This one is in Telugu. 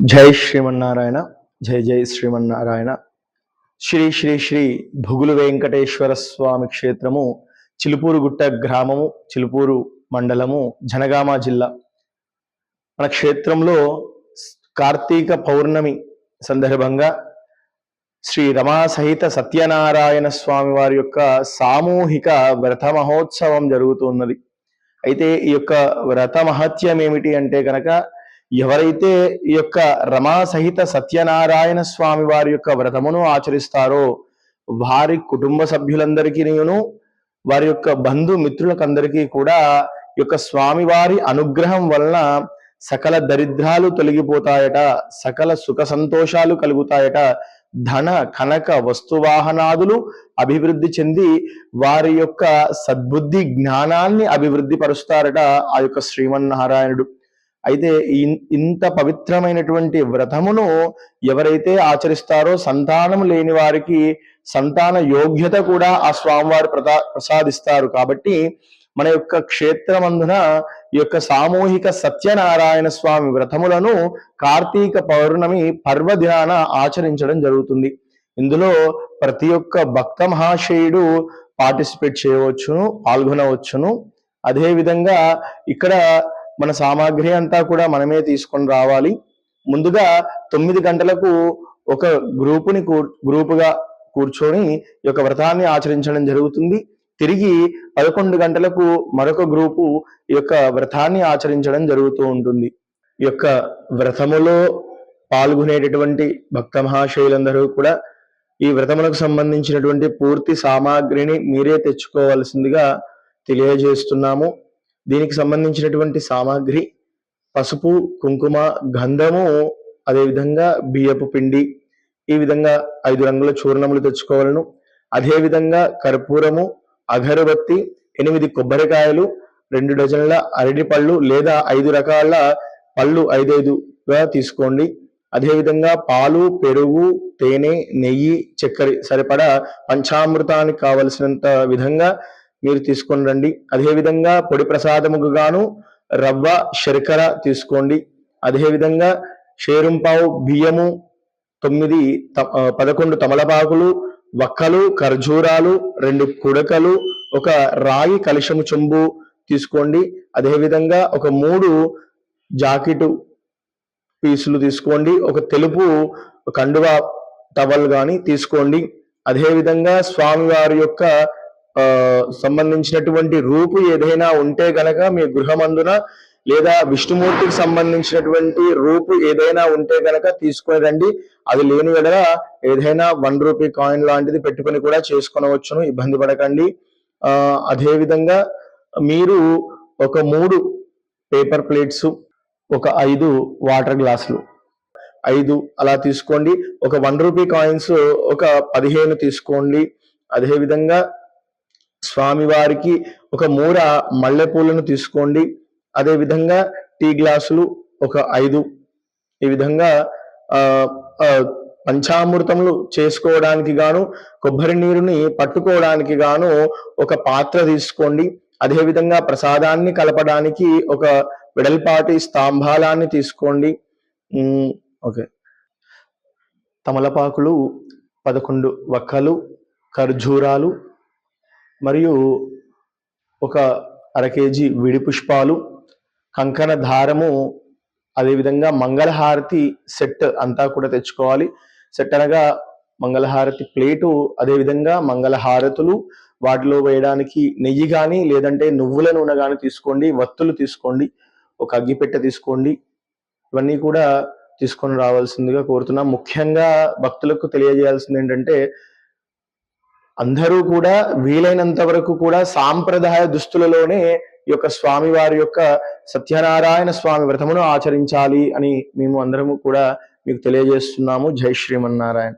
జై శ్రీమన్నారాయణ జై జై శ్రీమన్నారాయణ. శ్రీ శ్రీ శ్రీ భుగులు వెంకటేశ్వర స్వామి క్షేత్రము చిలుపూరుగుట్ట గ్రామము చిలుపూరు మండలము జనగామ జిల్లా. మన క్షేత్రంలో కార్తీక పౌర్ణమి సందర్భంగా శ్రీ రమా సహిత సత్యనారాయణ స్వామి వారి యొక్క సామూహిక వ్రత మహోత్సవం జరుగుతున్నది అయితే ఈ యొక్క వ్రత మహత్యం ఏమిటి అంటే కనుక ఎవరైతే ఈ యొక్క రమా సహిత సత్యనారాయణ స్వామి వారి యొక్క వ్రతమును ఆచరిస్తారో వారి కుటుంబ సభ్యులందరికీను వారి యొక్క బంధు మిత్రులకందరికీ కూడా ఈ యొక్క స్వామివారి అనుగ్రహం వలన సకల దరిద్రాలు తొలగిపోతాయట సకల సుఖ సంతోషాలు కలుగుతాయట. ధన కనక వస్తువాహనాదులు అభివృద్ధి చెంది వారి యొక్క సద్బుద్ధి జ్ఞానాన్ని అభివృద్ధి పరుస్తారట ఆ యొక్క శ్రీమన్నారాయణుడు. అయితే ఇంత పవిత్రమైనటువంటి వ్రతమును ఎవరైతే ఆచరిస్తారో సంతానం లేని వారికి సంతాన యోగ్యత కూడా ఆ స్వామివారు ప్రదా ప్రసాదిస్తారు. కాబట్టి మన యొక్క క్షేత్రమందున ఈ యొక్క సామూహిక సత్యనారాయణ స్వామి వ్రతములను కార్తీక పౌర్ణమి పర్వదినాన ఆచరించడం జరుగుతుంది. ఇందులో ప్రతి ఒక్క భక్త మహాశయుడు పార్టిసిపేట్ చేయవచ్చును పాల్గొనవచ్చును. అదేవిధంగా ఇక్కడ మన సామాగ్రి అంతా కూడా మనమే తీసుకొని రావాలి. ముందుగా తొమ్మిది గంటలకు ఒక గ్రూపుని గ్రూపుగా కూర్చొని ఈ యొక్క వ్రతాన్ని ఆచరించడం జరుగుతుంది. తిరిగి పదకొండు గంటలకు మరొక గ్రూపు ఈ యొక్క వ్రతాన్ని ఆచరించడం జరుగుతూ ఉంటుంది. ఈ యొక్క వ్రతములో పాల్గొనేటటువంటి భక్త మహాశయులందరూ కూడా ఈ వ్రతములకు సంబంధించినటువంటి పూర్తి సామాగ్రిని మీరే తెచ్చుకోవాల్సిందిగా తెలియజేస్తున్నాము. దీనికి సంబంధించినటువంటి సామాగ్రి పసుపు కుంకుమ గంధము అదేవిధంగా బియ్యపు పిండి ఈ విధంగా ఐదు రంగుల చూర్ణములు తెచ్చుకోవాలను. అదేవిధంగా కర్పూరము అగరబత్తి ఎనిమిది కొబ్బరికాయలు రెండు డజన్ల అరటి పళ్ళు లేదా ఐదు రకాల పళ్ళు ఐదైదుగా తీసుకోండి. అదేవిధంగా పాలు పెరుగు తేనె నెయ్యి చక్కెర సరిపడా పంచామృతానికి కావలసినంత విధంగా మీరు తీసుకొని రండి. అదేవిధంగా పొడి ప్రసాదముకు గాను రవ్వ శర్కర తీసుకోండి. అదేవిధంగా షేరుంపావు బియ్యము తొమ్మిది పదకొండు తమలపాకులు వక్కలు ఖర్జూరాలు రెండు కుడకలు ఒక రాగి కలుషము చెంబు తీసుకోండి. అదేవిధంగా ఒక మూడు జాకెట్ పీసులు తీసుకోండి. ఒక తెలుపు కండువా టవల్ కానీ తీసుకోండి. అదేవిధంగా స్వామివారి యొక్క సంబంధించినటువంటి రూపు ఏదైనా ఉంటే గనక మీ గృహమందున లేదా విష్ణుమూర్తికి సంబంధించినటువంటి రూపు ఏదైనా ఉంటే గనక తీసుకుని రండి. అది లేని ఎడల ఏదైనా వన్ రూపీ కాయిన్ లాంటిది పెట్టుకొని కూడా చేసుకొనవచ్చును. ఇబ్బంది పడకండి. ఆ అదే విధంగా మీరు ఒక మూడు పేపర్ ప్లేట్స్ ఒక ఐదు వాటర్ గ్లాసులు ఐదు అలా తీసుకోండి. ఒక వన్ రూపీ కాయిన్స్ ఒక పదిహేను తీసుకోండి. అదేవిధంగా స్వామివారికి ఒక మూర మల్లెపూలను తీసుకోండి. అదే విధంగా టీ గ్లాసులు ఒక ఐదు. ఈ విధంగా పంచామృతములు చేసుకోవడానికి గాను కొబ్బరి నీరుని పట్టుకోవడానికి గాను ఒక పాత్ర తీసుకోండి. అదేవిధంగా ప్రసాదాన్ని కలపడానికి ఒక వెడల్పాటి స్తంభాలాన్ని తీసుకోండి. ఓకే. తమలపాకులు పదకొండు వక్కలు ఖర్జూరాలు మరియు ఒక అర కేజీ విడి పుష్పాలు కంకణ దారము అదేవిధంగా మంగళహారతి సెట్ అంతా కూడా తెచ్చుకోవాలి. సెట్ అనగా మంగళహారతి ప్లేటు అదేవిధంగా మంగళహారతులు వాటిలో వేయడానికి నెయ్యి కానీ లేదంటే నువ్వుల నూనె కానీ తీసుకోండి వత్తులు తీసుకోండి ఒక అగ్గిపెట్టె తీసుకోండి. ఇవన్నీ కూడా తీసుకొని రావాల్సిందిగా కోరుతున్నాం. ముఖ్యంగా భక్తులకు తెలియజేయాల్సింది ఏంటంటే అందరూ కూడా వీలైనంత వరకు కూడా సాంప్రదాయ దుస్తులలోనే ఈ యొక్క స్వామి వారి యొక్క సత్యనారాయణ స్వామి వ్రతమును ఆచరించాలి అని మేము అందరము కూడా మీకు తెలియజేస్తున్నాము. జై శ్రీమన్నారాయణ.